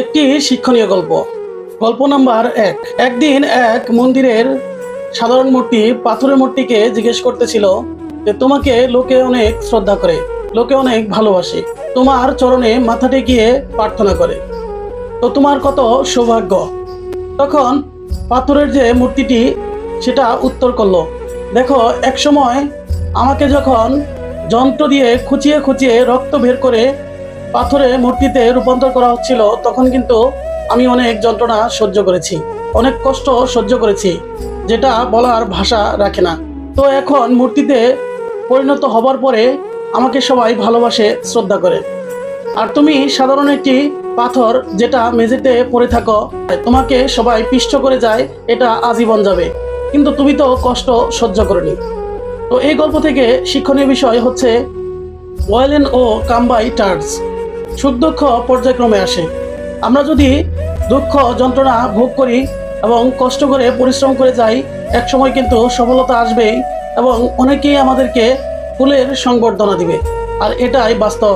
একটি শিক্ষণীয় গল্প। গল্প নাম্বার এক। একদিন এক মন্দিরের সাধারণ মূর্তি পাথরের মূর্তিকে জিজ্ঞেস করতেছিল যে, তোমাকে লোকে অনেক শ্রদ্ধা করে, লোকে অনেক ভালোবাসে। তোমার চরণে মাথা টেকিয়ে প্রার্থনা করে। তো তোমার কত সৌভাগ্য? তখন পাথরের যে মূর্তিটি, সেটা উত্তর করল, দেখো এক সময় আমাকে যখন যন্ত্র দিয়ে খুঁচিয়ে খুঁচিয়ে রক্ত বের করে পাথরে মূর্তিতে রূপান্তর করা হচ্ছিল, তখন কিন্তু আমি অনেক যন্ত্রণা সহ্য করেছি, অনেক কষ্ট সহ্য করেছি, যেটা বলার ভাষা রাখে না। তো এখন মূর্তিতে পরিণত হবার পরে আমাকে সবাই ভালোবাসে, শ্রদ্ধা করে। আর তুমি সাধারণ একটি পাথর যেটা মেঝেতে পড়ে থাকো, তোমাকে সবাই পিষ্ট করে যায়, এটা আজীবন যাবে। কিন্তু তুমি তো কষ্ট সহ্য করনি। তো এই গল্প থেকে শিক্ষণীয় বিষয় হচ্ছে ওয়েলেন ও কাম্বাই টার্স সুখ দুঃখ পর্যায়ক্রমে আসে। আমরা যদি দুঃখ যন্ত্রণা ভোগ করি এবং কষ্ট করে পরিশ্রম করে যাই, এক সময় কিন্তু সফলতা আসবেই এবং অনেকেই আমাদেরকে ফুলের সংবর্ধনা দিবে। আর এটাই বাস্তব।